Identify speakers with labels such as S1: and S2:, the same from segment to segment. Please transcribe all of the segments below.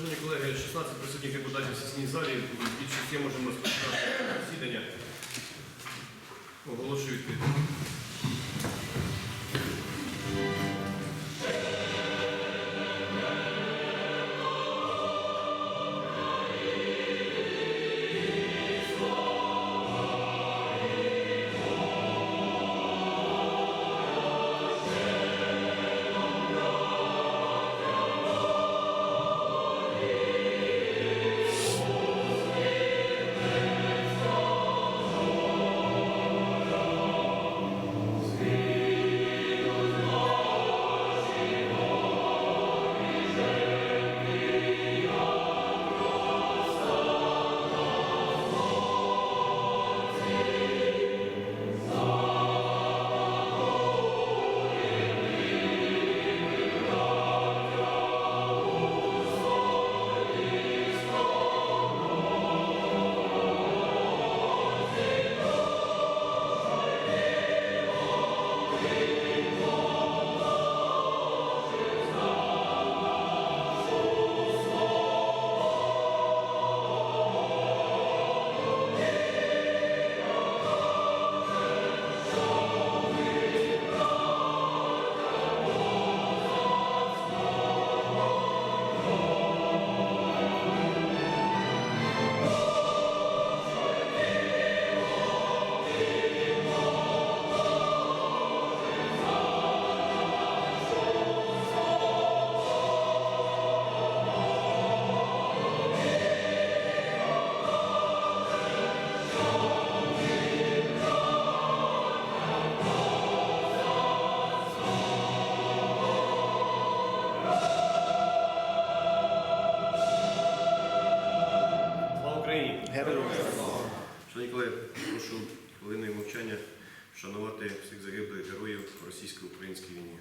S1: Шановні колеги, 16 присутніх депутатів в сесійній залі. Більшості можемо розпочинати засідання. Оголошую відкритим. Російсько-українській війні.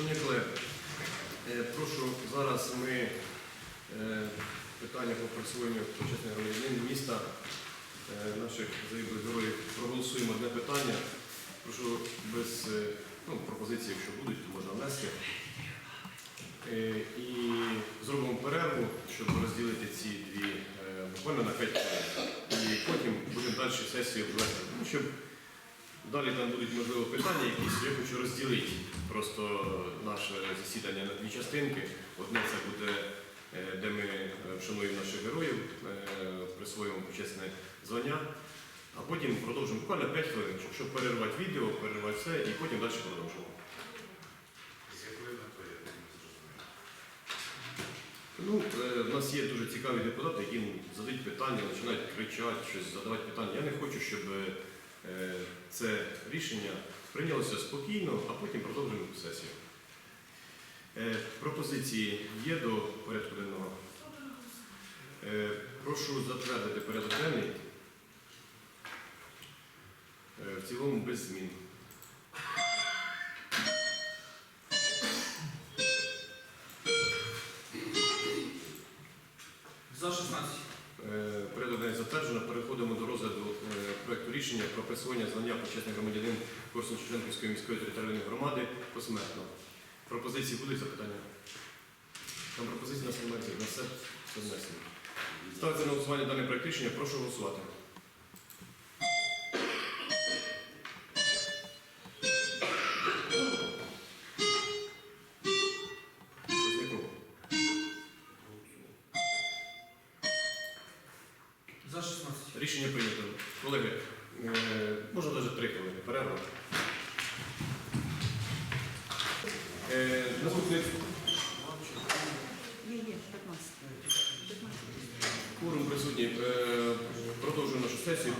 S1: Шановні колеги, е, прошу зараз ми е, питання по присвоєнню почесних громадянин міста е, наших загиблих героїв проголосуємо одне питання. Прошу без ну, пропозицій, якщо будуть, то можна внести. І зробимо перерву, щоб розділити ці дві буквально на 5 хвилин. І потім будемо далі сесію ввести. Ну, щоб далі там будуть можливо питання якісь. Я хочу розділити просто наше засідання на дві частинки. Одне це буде, е, де ми е, вшануємо наших героїв, е, присвоїмо почесне звання. А потім продовжимо буквально 5 хвилин, щоб- перервати відео, перервати все і потім далі продовжимо. Ну, е, в нас є дуже цікаві депутати, які задають питання, починають кричати, щось задавати питання. Я не хочу, щоб е, це рішення прийнялося спокійно, а потім продовжимо сесію. Е, Пропозиції є до порядку денного. Е, Прошу затвердити порядок денний. Е, В цілому без змін.
S2: За 16.
S1: Е, Порядок затверджено. Переходимо до розгляду проєкту рішення про присвоєння звання почесний громадянин Корсунь-Шевченківської міської територіальної громади посмертно. Пропозиції будуть запитання? Там пропозиції на немає, на все внесено. Ставиться на голосування даний проєкт рішення. Прошу голосувати. Рішення прийнято. Колеги, е, можна навіть три хвилини. Перерва. Е, Наступний
S2: Ні, ні, 15. 15.
S1: Присутній. Е, Продовжуємо нашу сесію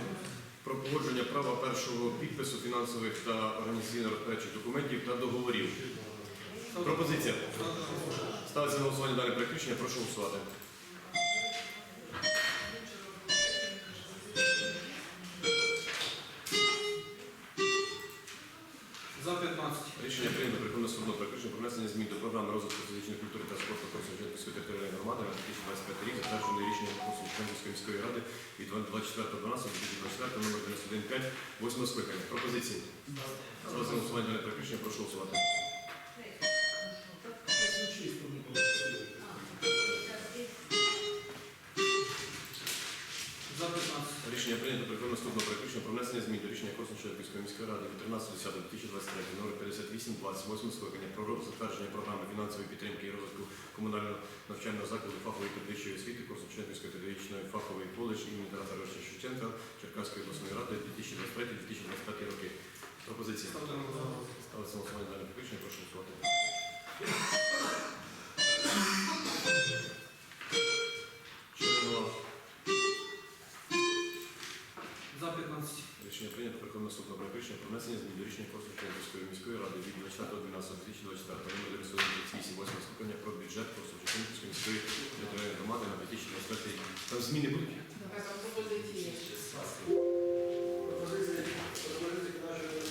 S1: про погодження права першого підпису фінансових та організаційно-розпорядчих документів та договорів. Пропозиція. Ставиться на голосування далі проект рішення. Прошу голосувати. Рішенням міської ради від 24.12.2024 номер 915 8 скликання. Пропозиції. На голосування далі проект. Прошу голосувати. Рішення міської ради від 13.10.2023 номер 58 28 скликання про затвердження програми фінансової підтримки і розвитку комунального навчального закладу фахової передвищої освіти Консультантської педагогічної фахової коледж імені Тараса Григоровича Шевченка Черкаської обласної ради 2023-2025 роки. Пропозиції.
S3: Ставте на голосування.
S1: Ставиться на голосування дане рішення. Прошу голосувати. Про внесення змін до рішення Косовської міської ради від 24.12.2024 номер 938 8 скликання про бюджет Косовської міської територіальної громади на 2025 рік. Там зміни будуть?
S4: Пропозиції.
S5: Пропозиції пропозиції нашої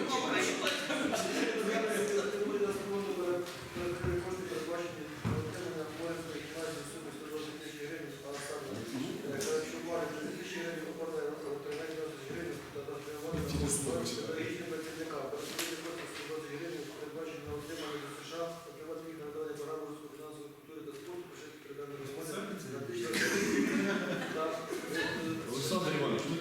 S1: Олександр Іванович, ну,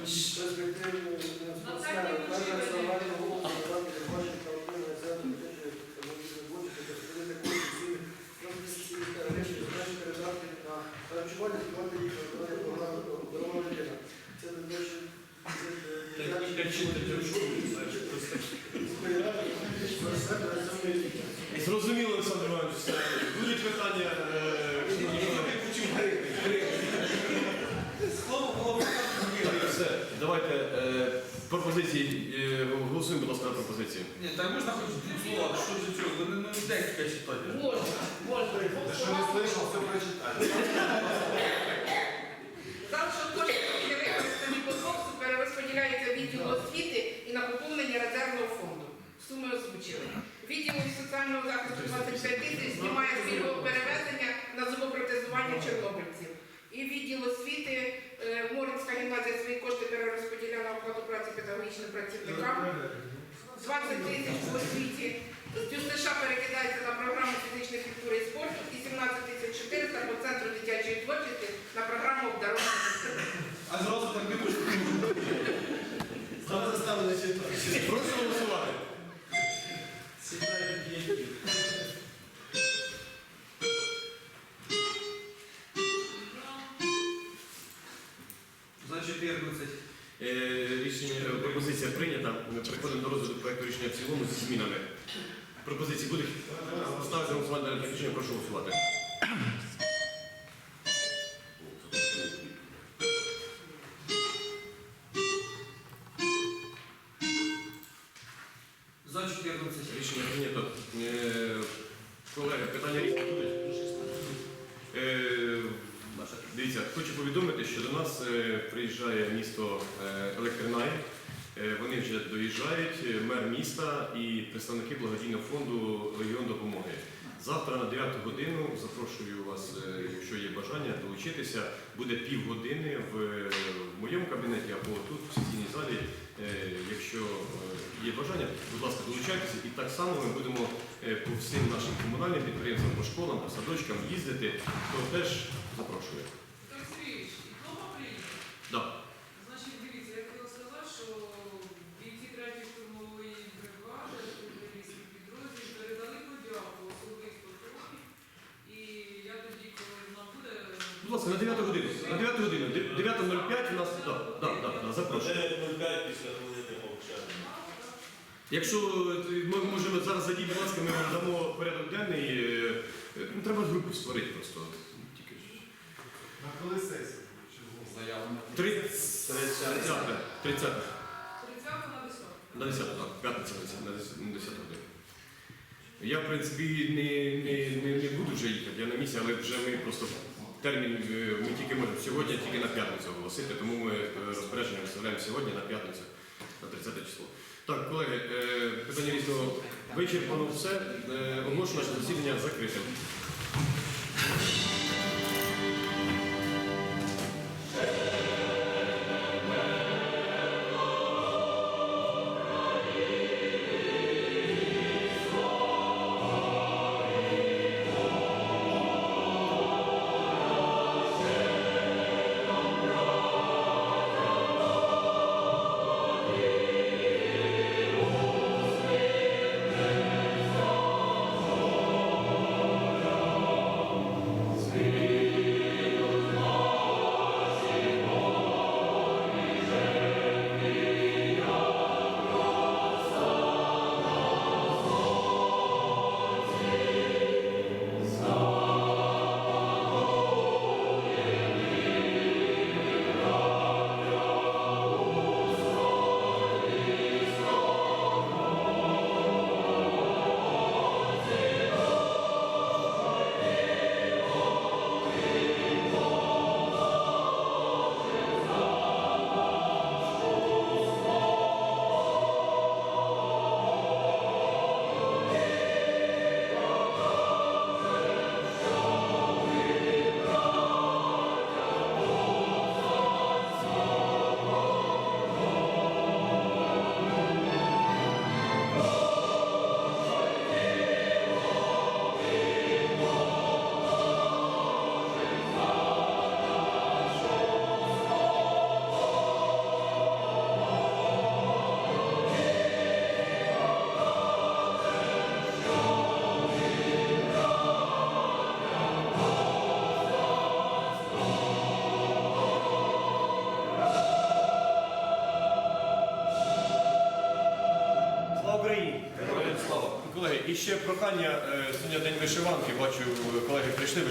S1: Зрозуміло, Олександр Іванович. все. Будуть питання. е,
S3: Слово було
S1: Все, давайте е, пропозиції. е, Голосуємо, будь ласка, на пропозиції.
S3: Ні, так можна хоч слова, що ж цього, ну ну, декілька читати.
S4: Можна, можна.
S6: все прочитати.
S4: проєкту рішення в цілому зі змінами. Пропозиції будуть? Ставиться голосування на
S3: рішення,
S1: прошу голосувати.
S3: За 14.
S1: Рішення прийнято. Е, колеги, питання різні будуть. Е, дивіться, хочу повідомити, що до нас е, приїжджає місто Електринай. Е, Вони вже доїжджають, е, мер міста і представники благодійного фонду Легіон допомоги. Завтра на 9 годину запрошую вас, е, якщо є бажання, долучитися. Буде півгодини в, моєму кабінеті або тут, в сесійній залі. Якщо є бажання, будь ласка, долучайтеся. І так само ми будемо по всім нашим комунальним підприємствам, по школам, по садочкам їздити. То теж запрошую.
S7: Так, Сергійович, і дома приїхав.
S1: Да.
S7: Значить, дивіться, я хотіла сказати, що бійці третьої штурмової бригади, артилерійський підрозділ, передали подяку особисто трохи. І я тоді, коли нам буде...
S1: Будь ласка, на 9 годину. На 9 годину. 9.05 у нас да, да, да, да, запрошую.
S8: 9.05 після хвилини мовчання.
S1: Якщо е, ми можемо зараз зайдіть, будь ласка, ми вам дамо порядок денний. е, е, Ну, треба групу створити просто. Тільки ж.
S6: На коли сесія? Заяву на
S1: 30, 30, 30,
S7: 30 на 10.
S1: на 10, так, п'ятниця на 10, на 10, на 10 годину. Я, в принципі, не, не, не, не буду вже їхати, я на місці, але вже ми просто термін, е, ми тільки можемо сьогодні, тільки на п'ятницю оголосити, тому ми е, розпорядження виставляємо сьогодні на п'ятницю, на 30 число. Так, колеги, е, питання різного вичерпано все. Оголошено, Оголошую наше засідання закритим. І ще прохання, е, сьогодні день вишиванки, бачу, колеги прийшли вишиванки.